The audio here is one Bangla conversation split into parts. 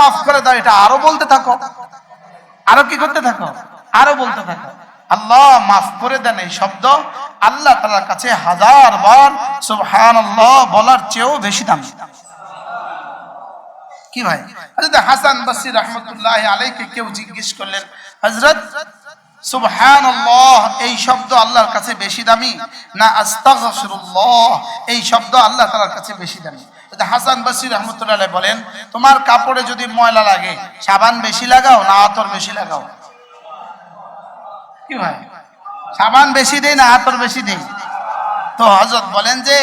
মাফ করে দাও, এটা আরও বলতে থাকো। আরও কি করতে থাকো? আরও বলতে থাকো। আল্লাহ মাফ করে দেন এই শব্দ। আল্লাহ তালার কাছে হাজার বার সুবহান বলার চেয়েও বেশি দাম। কি ভাই? হাসান বসরি রহমতুল্লাহ আলাইকে কেউ জিজ্ঞেস করলেন, হযরত, সুবহানাল্লাহ, এই শব্দ আল্লাহর কাছে বেশি দামি? না, আস্তাগফিরুল্লাহ, এই শব্দ আল্লাহ তাআলার কাছে বেশি দামি? হাসান বসরি রহমতুল্লাহ বলেন, তোমার কাপড়ে যদি ময়লা লাগে, সাবান বেশি লাগাও না আতর বেশি লাগাও? কি ভাই? সাবান বেশি দেই না আতর বেশি দেই? তো হযরত বলেন যে,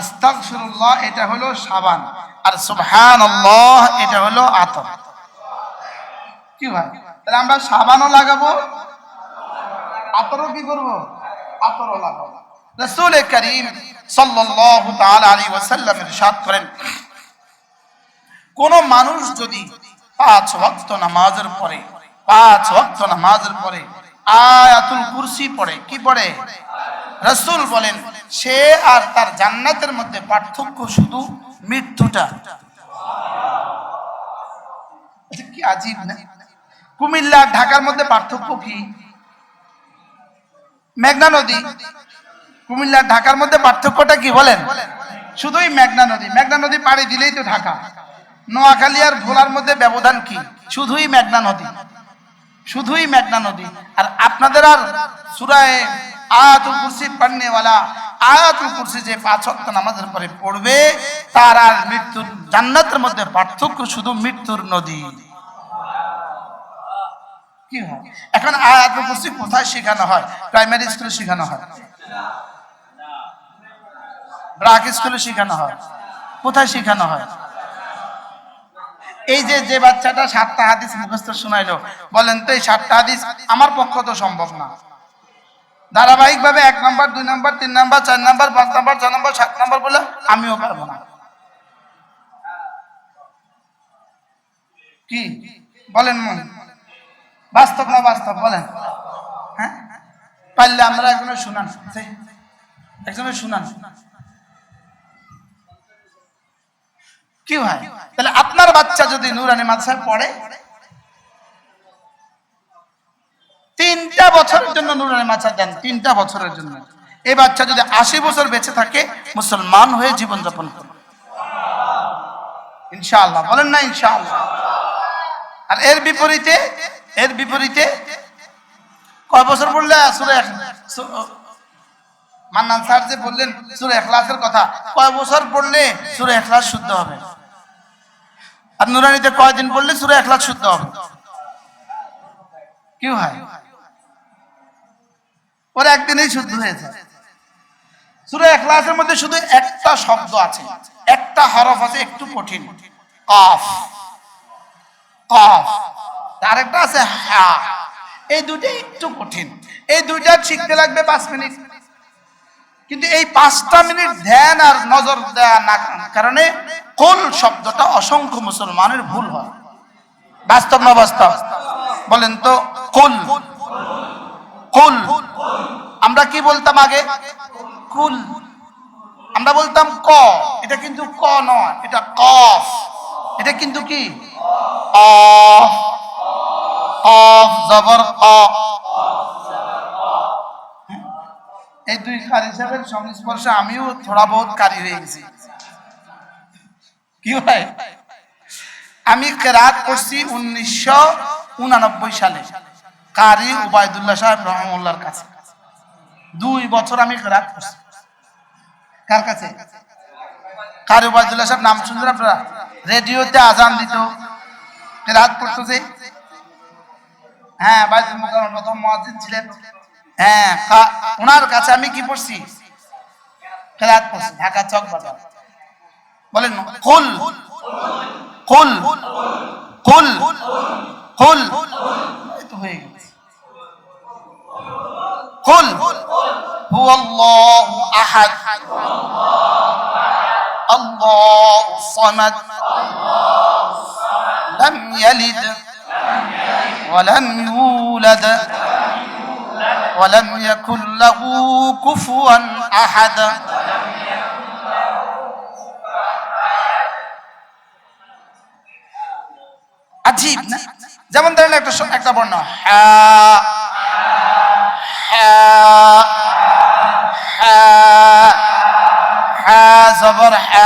আস্তাগফিরুল্লাহ, এটা হলো সাবান, আর সুবহানাল্লাহ, এটা হলো আতর। কি ভাই? তাহলে আমরা সাবানও লাগাবো, আতরও কি করব? আতরও লাগাবো। রাসূল করিম সাল্লাল্লাহু তাআলা আলাইহি ওয়াসাল্লাম ইরশাদ করেন, কোন মানুষ যদি পাঁচ ওয়াক্ত নামাজের পরে, পাঁচ ওয়াক্ত নামাজের পরে আয়াতুল কুরসি পড়ে, কি পড়ে? রাসূল বলেন, সে আর তার জান্নাতের মধ্যে পার্থক্য শুধু মৃত্যুটা। কি আজীব না? কুমিল্লা ঢাকার মধ্যে পার্থক্য কি? মেঘনা নদী। কুমিল্লা, ঢাকার মধ্যে পার্থক্যটা কি বলেন? শুধুই মেঘনা নদী। মেঘনা নদী পাড়ি দিলেই তো ঢাকা। নোয়াখালী আর ভোলার মধ্যে ব্যবধান কি? শুধুই মেঘনা নদী। শুধুই মেঘনা নদী। আর আপনাদের আর সুরায় আয়াতুল কুরসি পড়নেওয়ালা আয়াতুল কুরসি যে পাঁচ ওয়াক্ত নামাজের পরে পড়বে, তার আর মৃত্যুর, জান্নাতের মধ্যে পার্থক্য শুধু মৃত্যুর নদী। কি হয়? এখন আয়াতুল কুরসি কোথায় শেখানো হয়? প্রাইমারি স্কুলে শেখানো হয়। ব্রাক স্কুলে শেখানো হয়। কোথায় শেখানো হয়? এই যে যে বাচ্চাটা সাতটা হাদিস মুখস্থ শোনাইলো, বলেন তো এই সাতটা হাদিস আমার পক্ষ তো সম্ভব না। ধারাবাহিক ভাবে এক নম্বর, দুই নম্বর, তিন নম্বর, চার নম্বর, পাঁচ নম্বর ছয় নম্বর, সাত নম্বর বলে আমিও পারব না। কি? বলেন মনে। বাস্তব না বাস্তব? বলেন। হ্যাঁ? পারলে আমরা একজনে শুনান। একজনে শুনান। কি হয়? তাহলে আপনার বাচ্চা যদি নুরানি মাদ্রাসায় পড়ে, তিনটা বছরের জন্য নুরানি মাদ্রাসা দেন, তিনটা বছরের জন্য। এই বাচ্চা যদি আশি বছর বেঁচে থাকে, মুসলমান হয়ে জীবন যাপন করবে। ইনশাআল্লাহ, বলেন না ইনশাআল্লাহ। আর এর বিপরীতে এর বিপরীতে, কয় বছর পড়লে? সুরে মান্নান স্যার যে বললেন, সুরে এখলাসের কথা, কয় বছর পড়লে সুরে এখলাস শুদ্ধ হবে? আর নুরানিতে কয়দিন পড়লে সুরে এখলাস শুদ্ধ হবে? কি হয়? ওর একদিনেই শুদ্ধ হয়েছে। সুরে মধ্যে শুধু একটা শব্দ আছে। একটা হরফ আছে, একটু কঠিন। কফ। কফ। আরেকটা আছে হা। এই দুটো একটু কঠিন। এই দুইটা শিখতে লাগবে পাঁচ মিনিট। কিন্তু এই পাঁচটা মিনিট ধ্যান আর নজর দেওয়া না কারণে কোল শব্দটা অসংখ্য মুসলমানের ভুল হয়। বাস্তব না বাস্তব? বলেন তো, কুল। কুল। আমরা কি বলতাম আগে? কুল। আমরা বলতাম ক। এটা কিন্তু ক নয়, এটা কফ। এটা কিন্তু কি? অফ। অফ, জবর ক এই দুই কারি সাহেবের সংস্পর্শে আমিও থোড়া বহুত কারি হয়ে গেছি। কি হয় আমি কেরাত করছি উনিশশো উনানব্বই সালে, কারি উবায়দুল্লাহ সাহেব রহমুল্লাহর কাছে। দুই বছর আমি কেরাত করছি কার কাছে? কারি উবায়দুল্লাহ সাহেব, নাম শুনছেন আপনারা? রেডিওতে আজান দিত। কেরাত করতো যে হ্যাঁ বাইতুল মুকাররম প্রথম মুয়াজ্জিন ছিলেন। হ্যাঁ কা- ওনার কাছে আমি কি পড়ছি কেরাত পড়ছি ঢাকা চক বাজার বলেন কুল কুল কুল কুল এই তো হয়ে গেছে কুল هو الله أحد الله الصمد لم يلد ولم يولد ولم يكن له كفوا أحد আজীব না যেমন ধরেন একটা স- একটা বর্ণ হা হা হা হা জবর হা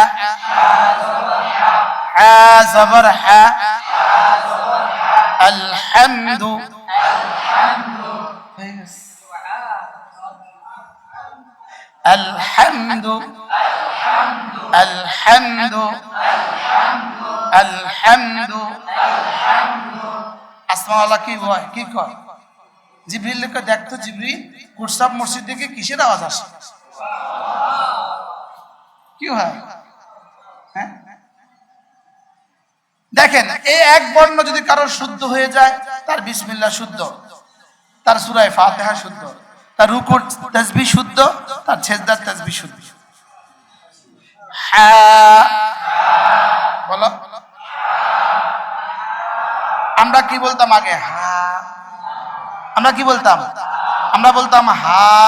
হা জবর হা الحمد الحمد الحمد الحمد আসমাওয়ালা কি হয় কি কয় জিবরিলকে দেখতো জিবরিল কুরসাব মসজিদ থেকে কিসের আওয়াজ আসে কি হয় হ্যাঁ দেখেন এই এক বর্ণ যদি কারোর শুদ্ধ হয়ে যায় তার বিসমিল্লাহ শুদ্ধ তার সুরায় ফাতেহা শুদ্ধ তার রুকুর তাসবিহ শুদ্ধ, তার ছেজদার তাসবিহ শুদ্ধ। বলো। আমরা কি বলতাম আগে? হা আমরা কি বলতাম? আমরা বলতাম হা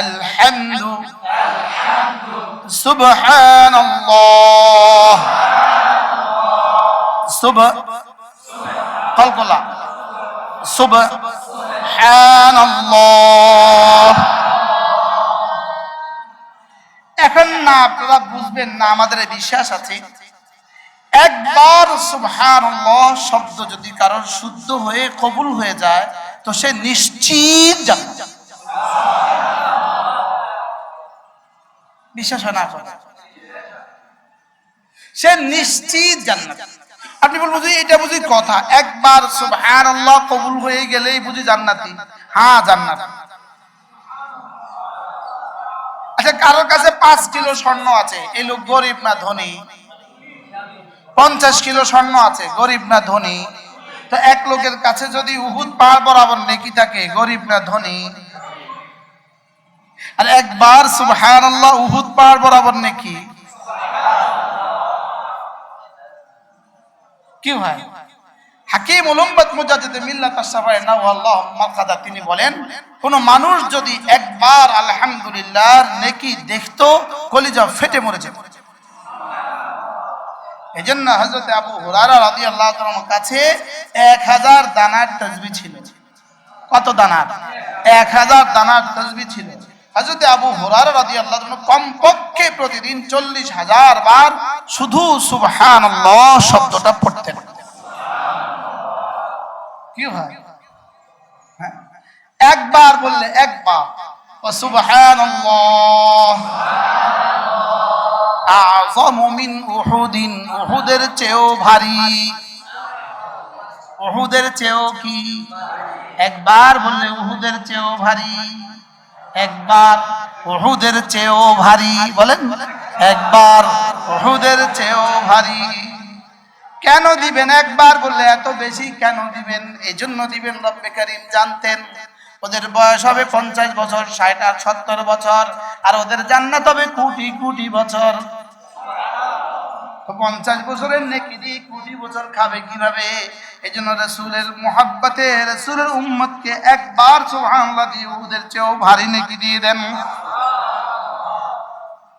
আলহামদু। সুবহানাল্লাহ। সুব কলকলা। সুবহানাল্লাহ এখন না আপনারা বুঝবেন না, আমাদের বিশ্বাস আছে। একবার সুবহানাল্লাহ শব্দ যদি কারোর শুদ্ধ হয়ে কবুল হয়ে যায়, তো সে নিশ্চিত জান্নাত। বিশ্বাস হয় না সে নিশ্চিত জান্নাত। আপনি বলব যে এটা বুঝি কথা? একবার সুবহানাল্লাহ কবুল হয়ে গেলেই বুঝি জান্নাতি? হ্যাঁ জান্নাত। আচ্ছা কারোর কাছে পাঁচ কিলো স্বর্ণ আছে? এই লোক গরিব না ধনী? পঞ্চাশ কিলো স্বর্ণ আছে? গরিব না ধনী? তো এক লোকের কাছে যদি উহুদ পাহাড় বরাবর নেকি থাকে, গরিব না ধনী? আর একবার সুবহানাল্লাহ উহুদ পাহাড় বরাবর নেকি? কি হয়? হাকিম উলম্বাত মুজাদ্দিদ মিল্লাত আশ-শাফাঈ নাওয়াল্লাহ মারকাদা তিনি বলেন, কোন মানুষ যদি একবার আলহামদুলিল্লাহ নেকি দেখতো, কলিজা ফেটে মরে যেত। এই জন্য হজরত আবু হুরারা রাদি আল্লাহ কাছে এক হাজার দানার তসবি ছিল। কত দানার? এক হাজার দানার তসবি ছিল। হজরত আবু হুরারা রাদি আল্লাহ কমপক্ষে প্রতিদিন চল্লিশ হাজার বার শুধু সুবহান শব্দটা পড়তেন। কি হয় হ্যাঁ? একবার বললে একবার। সুবহান আযম মিন উহুদিন। উহুদের চেয়েও ভারী। উহুদের চেয়েও কি? একবার বললে উহুদের চেয়েও ভারী। একবার ওহুদের চেয়েও ভারী, বলেন? একবার ওহুদের চেয়েও ভারী। কেন দিবেন একবার বললে এত বেশি কেন দিবেন? এই জন্য দিবেন রব্বে করিম, জানতেন। ওদের বয়স হবে পঞ্চাশ বছর, ষাট আর সত্তর বছর, আর ওদের জান্নাত হবে কোটি কোটি বছর। পঞ্চাশ বছরের নেকি দিয়ে কুড়ি বছর খাবে কীভাবে? এই জন্য রসুলের মোহাব্বতে রসুলের উম্মতকে একবার সুবহানাল্লাহ দিয়ে ওদের চেয়েও ভারী নেকি দিয়ে দেন।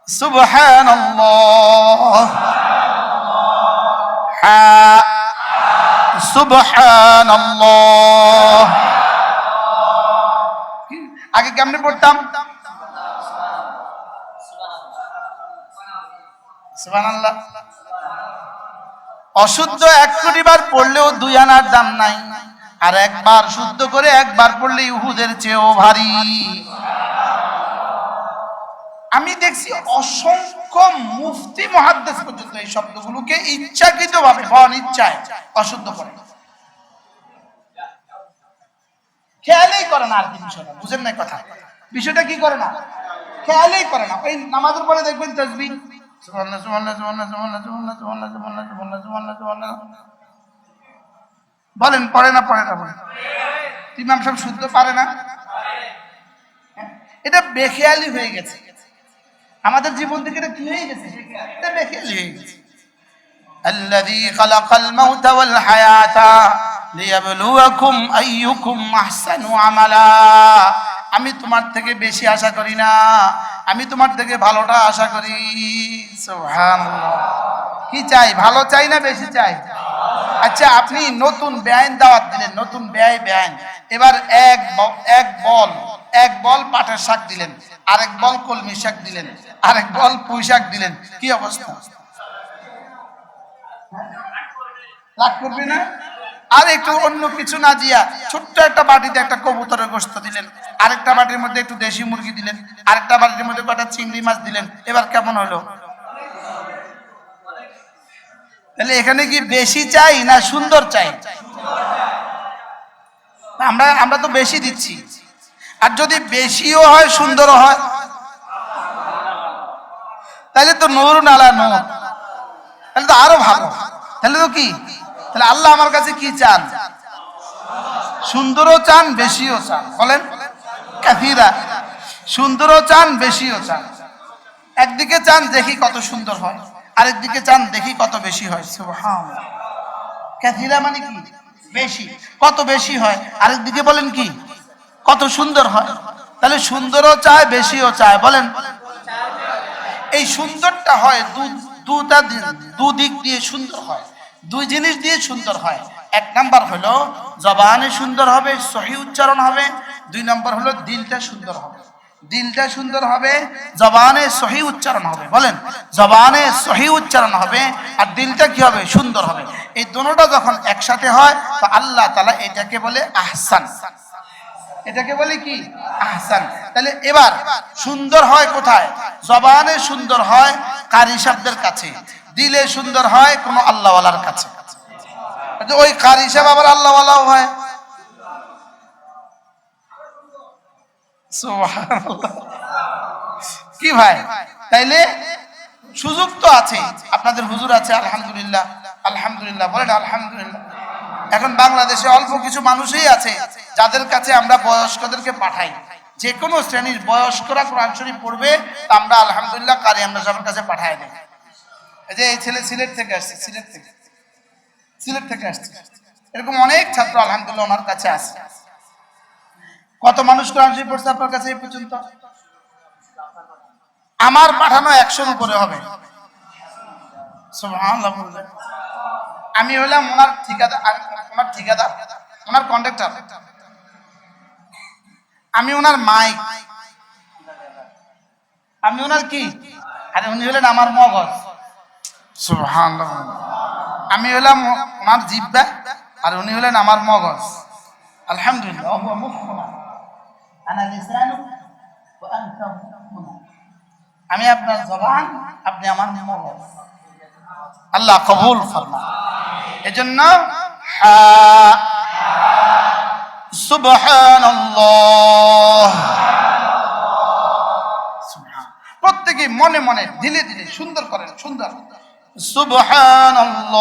সুবহানাল্লাহ। হ্যাঁ সুবহানাল্লাহ। আগে কেমনে পড়তাম? সুবহানাল্লাহ। অশুদ্ধ এক কোটি বার পড়লেও দুই আনার দাম নাই। আর একবার শুদ্ধ করে একবার পড়লে ইহুদের চেয়েও ভারী। আমি দেখছি অসংখ্য মুফতি মহাদ্দেশ পর্যন্ত এই শব্দগুলোকে ইচ্ছাকৃত ভাবে অনিচ্ছায় অশুদ্ধ করে। খেয়ালই করে না আর কি বিষয়টা বুঝেন না কথা। বিষয়টা কি করে না? খেয়ালই করে না। ওই নামাজের পরে দেখবেন তসবি সুবহানাল্লাহ সুবহানাল্লাহ সুবহানাল্লাহ সুবহানাল্লাহ সুবহানাল্লাহ সুবহানাল্লাহ সুবহানাল্লাহ সুবহানাল্লাহ সুবহানাল্লাহ বলেন পড়ে না পড়ে না বলেন ইমাম সাহেব শুদ্ধ পারে না এটা বেখেয়ালি হয়ে গেছে আমাদের জীবন থেকে এটা কি হয়ে গেছে এটা বেখেয়ালি হয়ে গেছে الذي خلق الموت والحياة ليبلوكم أيكم أحسن عملا আমি তোমার থেকে বেশি আশা করি না। আমি তোমার থেকে ভালোটা আশা করি। কি চাই? ভালো চাই না বেশি চাই? আচ্ছা আপনি নতুন বেআইন দাওয়াত দিলেন, নতুন ব্যয় বেআইন। এবার এক এক বল এক বল পাটের শাক দিলেন, আরেক বল কলমি শাক দিলেন, আরেক বল পুঁই শাক দিলেন। কি অবস্থা? রাগ করবি না? আর একটু অন্য কিছু না দিয়া ছোট্ট একটা বাটিতে একটা কবুতরের গোস্ত দিলেন। আরেকটা বাটির মধ্যে একটু দেশি মুরগি দিলেন। আরেকটা বাটির মধ্যে কটা চিংড়ি মাছ দিলেন। এবার কেমন হলো? তাহলে এখানে কি বেশি চাই না সুন্দর চাই? আমরা আমরা তো বেশি দিচ্ছি। আর যদি বেশিও হয়, সুন্দরও হয়। তাহলে তো নূর নালা নূর। তাহলে তো আরও ভালো। তাহলে তো কি? তাহলে আল্লাহ আমার কাছে কি চান? সুন্দরও চান, বেশিও চান। বলেন? কাফিরা, সুন্দরও চান, বেশিও চান। একদিকে চান দেখি কত সুন্দর হয়, আরেকদিকে চান দেখি কত বেশি হয়। কাথিরা মানে কি? বেশি। কত বেশি হয়, আরেকদিকে বলেন কি? কত সুন্দর হয়। তাহলে সুন্দরও চায়, বেশিও চায়। বলেন? এই সুন্দরটা হয় দুটা দি- দুদিক দিয়ে সুন্দর হয়। দুই জিনিস দিয়ে সুন্দর হয়। এক নাম্বার হলো, জবানে সুন্দর হবে, সহি উচ্চারণ হবে। দুই নাম্বার হলো, দিলটা সুন্দর হবে। দিলটা সুন্দর হবে, জবানে সহি উচ্চারণ হবে। বলেন, জবানে সহি উচ্চারণ হবে আর দিলটা কি হবে? সুন্দর হবে। এই দুটোটা যখন একসাথে হয়, তো আল্লাহ তালা এটাকে বলে আহসান। এটাকে বলে কি? আহসান। তাহলে এবার সুন্দর হয় কোথায়? জবানে সুন্দর হয় কারি শব্দের কাছে। দিলে সুন্দর হয় কোন আল্লাহওয়ালার কাছে। ওই কারি সাহেব আবার আল্লাহওয়ালাও হয়। কি ভাই? তাইলে সুযোগ তো আছে। আপনাদের হুজুর আছে, আলহামদুলিল্লাহ। আলহামদুলিল্লাহ, বলেন আলহামদুলিল্লাহ। এখন বাংলাদেশে অল্প কিছু মানুষই আছে, যাদের কাছে আমরা বয়স্কদেরকে পাঠাই। যে কোনো শ্রেণির বয়স্করা কোরআন শরীফ পড়বে আমরা আলহামদুলিল্লাহ কারি আমরা সবার কাছে পাঠাই এই যে এই ছেলে সিলেট থেকে আসছে, সিলেট থেকে। সিলেট থেকে আসছে। এরকম অনেক ছাত্র আলহামদুলিল্লাহ ওনার কাছে আছে। কত মানুষ কোরআন শরীফ পড়ছে আপনার কাছে এই পর্যন্ত? আমার পাঠানো একশোর উপরে হবে। আমি হলাম ওনার ঠিকাদার ওনার ঠিকাদার, ওনার কন্ট্রাক্টর আমি ওনার মাই। আমি ওনার কি? আরে উনি হলেন আমার মগজ। সুহান আমি হলাম আমার জিব্বা আর উনি হলেন আমার মগজ। আলহামদুলিল্লাহ। আমি আপনার জবান আপনি আমার মগজ। আল্লাহ কবুল ফরমা এজন্য সুবহানাল্লাহ। প্রত্যেকে মনে মনে ধীরে ধীরে সুন্দর করেন সুন্দর সুন্দর। সুবহানাল্লাহ